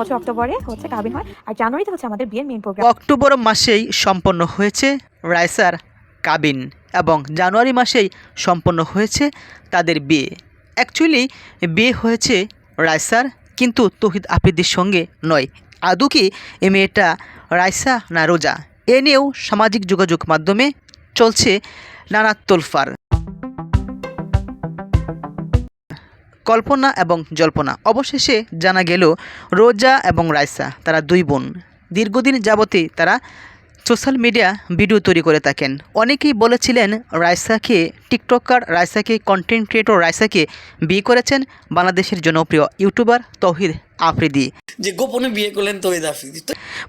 বছর অক্টোবরে হচ্ছে হয়। আর জানুয়ারিতে হচ্ছে আমাদের বিয়ের মেইন প্রোগ্রাম অক্টোবর মাসেই সম্পন্ন হয়েছে রাইসার কাবিন এবং জানুয়ারি মাসেই সম্পন্ন হয়েছে তাদের বিয়ে। অ্যাকচুয়ালি বিয়ে হয়েছে রাইসার, কিন্তু তহিদ আফ্রিদির সঙ্গে নয়। আদৌ কি এ মেয়েটা রাইসা না রোজা? এ নিয়েও সামাজিক যোগাযোগ মাধ্যমে চলছে নানা তোলফার। কল্পনা এবং জল্পনা। অবশেষে জানা গেল রোজা এবং রাইসা তারা দুই বোন। দীর্ঘদিন যাবতে তারা সোশ্যাল মিডিয়া ভিডিও তৈরি করে থাকেন। অনেকেই বলেছিলেন রাইসাকে টিকটকার রাইসাকে কন্টেন্ট ক্রিয়েটর রাইসাকে বিয়ে করেছেন বাংলাদেশের জনপ্রিয় ইউটিউবার তৌহিদ আফ্রিদি। যে গোপনে বিয়ে করলেন তহিদ আফ্রিদি।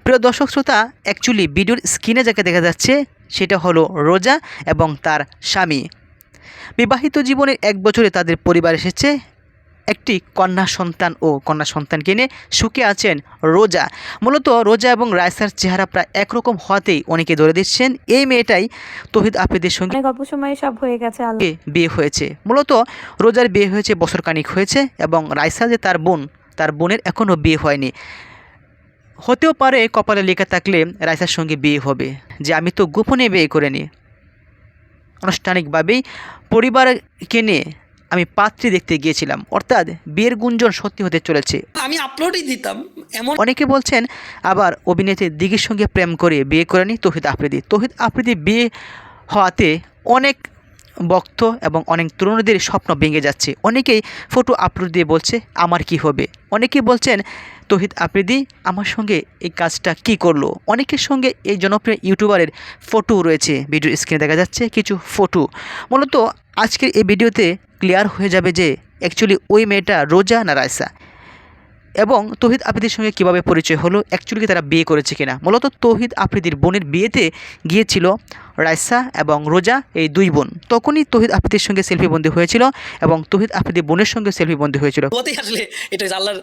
প্রিয় দর্শক শ্রোতা অ্যাকচুয়ালি ভিডিওর স্ক্রিনে যাকে দেখা যাচ্ছে সেটা হলো রোজা এবং তার স্বামী। বিবাহিত জীবনের এক বছরে তাদের পরিবার এসেছে একটি কন্যা সন্তান ও কন্যা সন্তানকে নিয়ে সুখে আছেন রোজা। মূলত রোজা এবং রায়সার চেহারা প্রায় একরকম হওয়াতেই অনেকে ধরে দিচ্ছেন এই মেয়েটাই তহিদ আফ্রিদের সঙ্গে অল্প সময়ে সব হয়ে গেছে বিয়ে- হয়েছে। মূলত রোজার বিয়ে হয়েছে বছর কানিক হয়েছে এবং রাইসা যে তার বোন তার বোনের এখনও বিয়ে হয়নি। হতেও পারে কপালে লেখা থাকলে রাইসার সঙ্গে বিয়ে হবে যে আমি তো গোপনে বিয়ে করে নিই আনুষ্ঠানিকভাবেই পরিবারকে নিয়ে আমি পাত্রী দেখতে গিয়েছিলাম। অর্থাৎ বিয়ের গুঞ্জন সত্যি হতে চলেছে। আমি আপলোডই দিতাম এমন অনেকে বলছেন আবার অভিনেত্রী দিঘির সঙ্গে প্রেম করে বিয়ে করে করেনি তহিদ আফ্রিদি। তহিদ আফ্রিদি বিয়ে হওয়াতে অনেক বক্ত এবং অনেক তরুণীদের স্বপ্ন ভেঙে যাচ্ছে। অনেকেই ফটো আপলোড দিয়ে বলছে আমার কি হবে? অনেকেই বলছেন তহিদ আফ্রিদি আমার সঙ্গে এই কাজটা কি করল? অনেকের সঙ্গে এই জনপ্রিয় ইউটিউবারের ফটো রয়েছে। ভিডিও স্ক্রিনে দেখা যাচ্ছে কিছু ফটো। মূলত আজকের এই ভিডিওতে ক্লিয়ার হয়ে যাবে যে অ্যাকচুয়ালি ওই মেয়েটা রোজা না রায়সা এবং তহিদ আফ্রিদির সঙ্গে কীভাবে পরিচয় হলো অ্যাকচুয়ালি তারা বিয়ে করেছে কিনা? মূলত তহিদ আফ্রিদির বোনের বিয়েতে গিয়েছিল রাইসা এবং রোজা এই দুই বোন। তখনই তহিদ আফ্রিদির সঙ্গে সেলফি বন্দি হয়েছিল এবং তহিদ আফ্রিদি বোনের সঙ্গে সেলফি বন্দি হয়েছিল। আসলে এটা আল্লাহর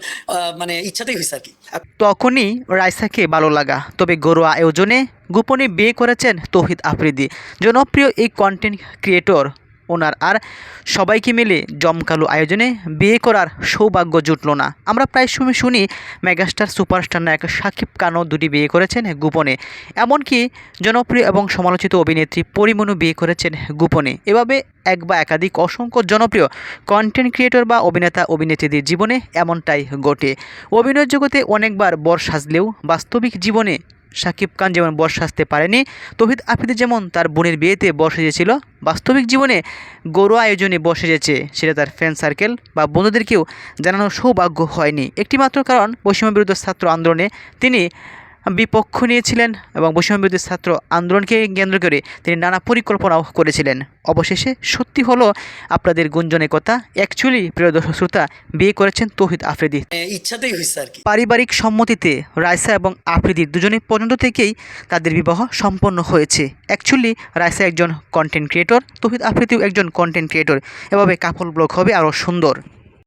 মানে ইচ্ছাতেই হয়েছে আর কি। তখনই রাইসাকে ভালো লাগা। তবে ঘরোয়া আয়োজনে গোপনে বিয়ে করেছেন তৌহিদ আফ্রিদি। জনপ্রিয় এই কন্টেন্ট ক্রিয়েটর ওনার আর সবাইকে মিলে জমকালো আয়োজনে বিয়ে করার সৌভাগ্য জুটল না। আমরা প্রায় সময় শুনি মেগাস্টার সুপারস্টার নায়ক সাকিব খানও দুটি বিয়ে করেছেন গোপনে। এমনকি জনপ্রিয় এবং সমালোচিত অভিনেত্রী পরিমণু বিয়ে করেছেন গোপনে। এভাবে এক বা একাধিক অসংখ্য জনপ্রিয় কন্টেন্ট ক্রিয়েটর বা অভিনেতা অভিনেত্রীদের জীবনে এমনটাই ঘটে। অভিনয় জগতে অনেকবার বর সাজলেও বাস্তবিক জীবনে শাকিব খান যেমন বর সাজতে পারেনি, তহিদ আফ্রিদি যেমন তার বোনের বিয়েতে বর সেজেছিল, বাস্তবিক জীবনে গৌরব আয়োজনে বর সেজেছে, সেটা তার ফ্রেন্ড সার্কেল বা বন্ধুদেরকেও জানানোর সৌভাগ্য হয়নি। একটিমাত্র কারণ বৈষম্য বিরুদ্ধ ছাত্র আন্দোলনে তিনি বিপক্ষ নিয়েছিলেন এবং বৈষম্য বিরোধী ছাত্র আন্দোলনকে কেন্দ্র করে তিনি নানা পরিকল্পনাও করেছিলেন। অবশেষে সত্যি হলো আপনাদের গুঞ্জনের কথা অ্যাকচুয়ালি প্রিয় দর্শক শ্রোতা বিয়ে করেছেন তৌহিদ আফ্রিদি। ইচ্ছাতেই হয়েছে আর কি। পারিবারিক সম্মতিতে রাইসা এবং আফ্রিদির দুজনে পর্যন্ত থেকেই তাদের বিবাহ সম্পন্ন হয়েছে। অ্যাকচুয়ালি রাইসা একজন কন্টেন্ট ক্রিয়েটর তহিদ আফ্রিদিও একজন কন্টেন্ট ক্রিয়েটর এভাবে কাপল ব্লগ হবে আরও সুন্দর।